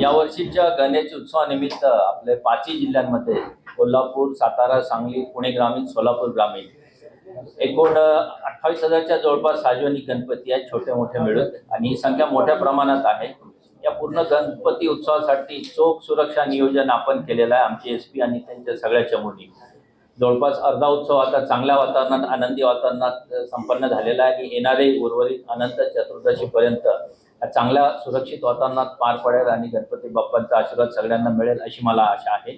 या वर्षीच्या गणेश उत्सवानिमित्त आपले पाचही जिल्ह्यांमध्ये कोल्हापूर सातारा सांगली पुणे ग्रामीण सोलापूर ग्रामीण. एकूण अठ्ठावीस हजारच्या जवळपास सार्वजनिक गणपती आहेत छोटे मोठे मिळून आणि ही संख्या मोठ्या प्रमाणात आहे. या पूर्ण गणपती उत्सवासाठी चोख सुरक्षा नियोजन आपण केलेलं आहे. आमचे एस पी आणि त्यांच्या सगळ्या चमूनी. जवळपास अर्धा उत्सव आता चांगल्या वातावरणात आनंदी वातावरणात संपन्न झालेला आहे. आणि येणारे उर्वरित अनंत चतुर्दशीपर्यंत चांगल्या सुरक्षित वातावरणात पार पडेल आणि गणपती बाप्पांचा आशीर्वाद सगळ्यांना मिळेल अशी मला आशा आहे.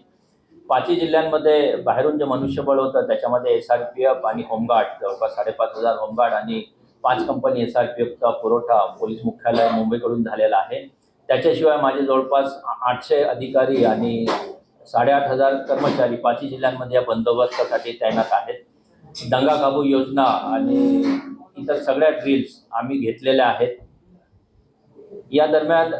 पाचही जिल्ह्यांमध्ये बाहेरून जे मनुष्यबळ होतं त्याच्यामध्ये एस आर पी एफ आणि होमगार्ड जवळपास साडेपाच हजार होमगार्ड आणि पाच कंपनी एस आर पी एफचा पुरवठा पोलीस मुख्यालय मुंबईकडून झालेला आहे. त्याच्याशिवाय माझे जवळपास आठशे अधिकारी आणि साडेआठ हजार कर्मचारी पाचही जिल्ह्यांमध्ये या बंदोबस्तासाठी तैनात आहेत. दंगा काबू योजना आणि इतर सगळ्या ड्रिल्स आम्ही घेतलेल्या आहेत. या दरम्यान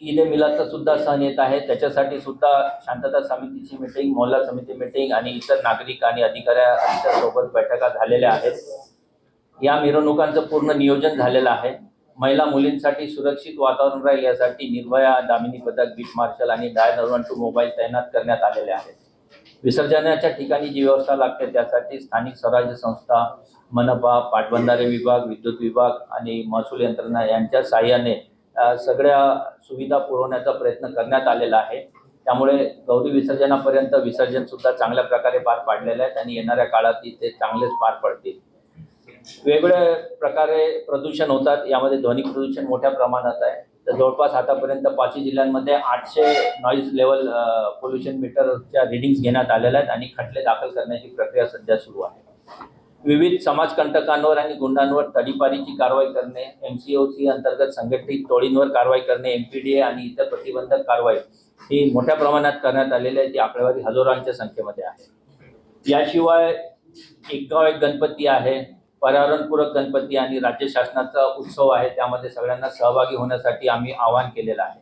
ईद ए मिलादचा सुद्धा सण येत आहे. त्याच्यासाठी सुद्धा शांतता समितीची मिटिंग मोहल्ला समिती मिटिंग आणि इतर नागरिक आणि अधिकाऱ्यांच्या सोबत बैठका झालेल्या आहेत. या मिरवणुकांचं पूर्ण नियोजन झालेलं आहे. महिला मुलींसाठी सुरक्षित वातावरण राहील यासाठी निर्भया दामिनी पथक बीट मार्शल आणि डायल वन टू मोबाईल तैनात करण्यात आलेले आहेत. विसर्जनाच्या ठिकाणी जी व्यवस्था लागते त्यासाठी स्थानिक स्वराज्य संस्था मनपा पाटबंधारे विभाग विद्युत विभाग आणि महसूल यंत्रणा यांच्या साह्याने सगळ्या सुविधा पुरवण्याचा प्रयत्न करण्यात आलेला आहे. त्यामुळे गौरी विसर्जनापर्यंत विसर्जनसुद्धा चांगल्या प्रकारे पार पाडलेलं आहे आणि येणाऱ्या काळात ते चांगलेच पार पडतील. वेगवेगळ्या प्रकारे प्रदूषण होतात. यामध्ये ध्वनी प्रदूषण मोठ्या प्रमाणात आहे. तर जवळपास आतापर्यंत पाचही जिल्ह्यांमध्ये आठशे नॉईज लेवल पोल्युशन मीटरच्या रिडिंग्स घेण्यात आलेल्या आहेत आणि खटले दाखल करण्याची प्रक्रिया सध्या सुरू आहे. विविध समाजकंटकांवर आणि गुंडांवर तडीपारीची कारवाई करणे एम सी ओ सी अंतर्गत संघटित टोळींवर कारवाई करणे एम पी डी ए आणि इतर प्रतिबंधक कारवाई ही मोठ्या प्रमाणात करण्यात आलेली आहे ती आकडेवारी हजारांच्या संख्येमध्ये आहे. याशिवाय एकाव एक गणपती आहे. पर्यावरणपूरक गणपती आणि राज्य शासनाचा उत्सव आहे त्यामध्ये सगळ्यांना सहभागी होण्यासाठी आम्ही आवाहन केलेलं आहे.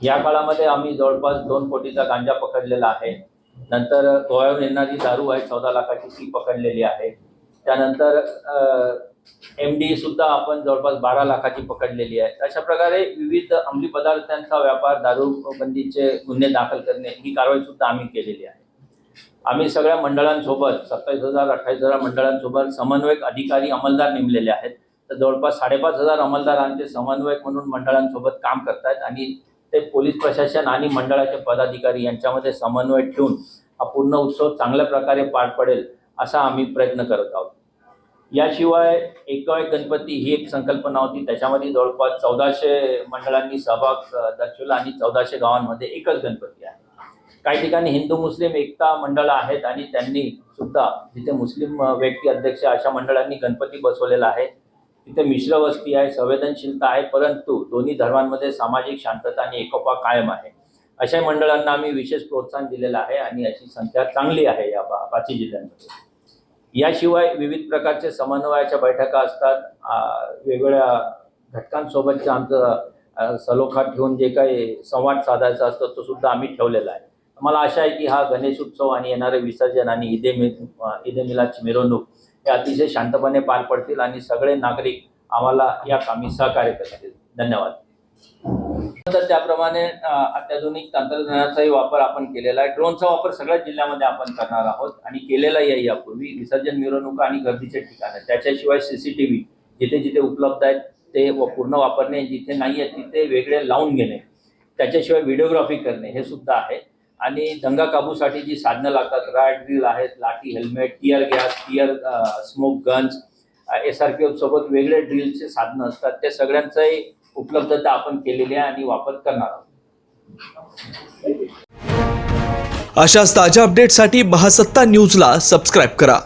या काळामध्ये आम्ही जवळपास दोन कोटीचा गांजा पकडलेला आहे. नंतर गोव्याहून येणारी दारू आहे चौदा लाखाची ती पकडलेली आहे. त्यानंतर एम डी सुद्धा आपण जवळपास बारा लाखाची पकडलेली आहे. अशा प्रकारे विविध अंमली पदार्थांचा व्यापार दारूबंदीचे गुन्हे दाखल करणे ही कारवाई सुद्धा आम्ही केलेली आहे. आम्ही सगळ्या मंडळांसोबत सत्तावीस हजार अठ्ठावीस हजार मंडळांसोबत समन्वयक अधिकारी अंमलदार नेमलेले आहेत. तर जवळपास साडेपाच हजार अंमलदारांचे समन्वयक म्हणून मंडळांसोबत काम करतायत आणि ते पोलीस प्रशासन आणि मंडळाचे पदाधिकारी यांच्यामध्ये समन्वय ठेवून हा पूर्ण उत्सव चांगल्या प्रकारे पार पडेल असा आम्ही प्रयत्न करत आहोत. याशिवाय एकाव एक गणपती ही एक संकल्पना होती. त्याच्यामध्ये जवळपास चौदाशे मंडळांनी सहभाग दर्शवला आणि चौदाशे गावांमध्ये एकच गणपती आहे. काही ठिकाणी हिंदू मुस्लिम एकता मंडळ आहेत आणि त्यांनी सुद्धा जिथे मुस्लिम व्यक्ती अध्यक्ष अशा मंडळांनी गणपती बसवलेला आहे. तिथे मिश्र वस्ती आहे संवेदनशीलता आहे परंतु दोन्ही धर्मांमध्ये सामाजिक शांतता आणि एकोपा कायम आहे. अशा मंडळांना आम्ही विशेष प्रोत्साहन दिलेलं आहे आणि अशी संख्या चांगली आहे या पा- पाचही जिल्ह्यांमध्ये. याशिवाय विविध प्रकारचे समन्वयाच्या बैठका असतात. वेगवेगळ्या घटकांसोबतचं आमचं सलोखा ठेवून जे काही संवाद साधायचा असतो तो सुद्धा आम्ही ठेवलेला आहे. मला आशा आहे की हा गणेश उत्सव आणि येणारे विसर्जन आणि ईदे मि ईदे मिरवणूक हे अतिशय शांतपणे पार पडतील आणि सगळे नागरिक आम्हाला या कामी सहकार्य करतील. धन्यवाद. तर त्याप्रमाणे अत्याधुनिक तंत्रज्ञानाचाही वापर आपण केलेला आहे. ड्रोनचा वापर सगळ्या जिल्ह्यामध्ये आपण करणार आहोत आणि केलेलाही आहे यापूर्वी. विसर्जन मिरवणूक आणि गर्दीचे ठिकाण. त्याच्याशिवाय सीसीटीव्ही जिथे जिथे उपलब्ध आहेत ते व पूर्ण वापरणे जिथे नाही आहेत तिथे वेगळे लावून घेणे त्याच्याशिवाय व्हिडिओग्राफी करणे हे सुद्धा आहे. आणि दंगा काबूसाठी जी साधनं लागतात रायड ड्रिल आहेत लाठी helmet tear gas tear smoke guns S R P सोबत वेगळे ड्रिलचे साधनं असतात. त्या सगळ्यांचाही उपलब्धता आपण केलेली आहे आणि वापर करणार आहोत. अशाच ताज्या अपडेटसाठी महासत्ता न्यूजला सबस्क्राईब करा.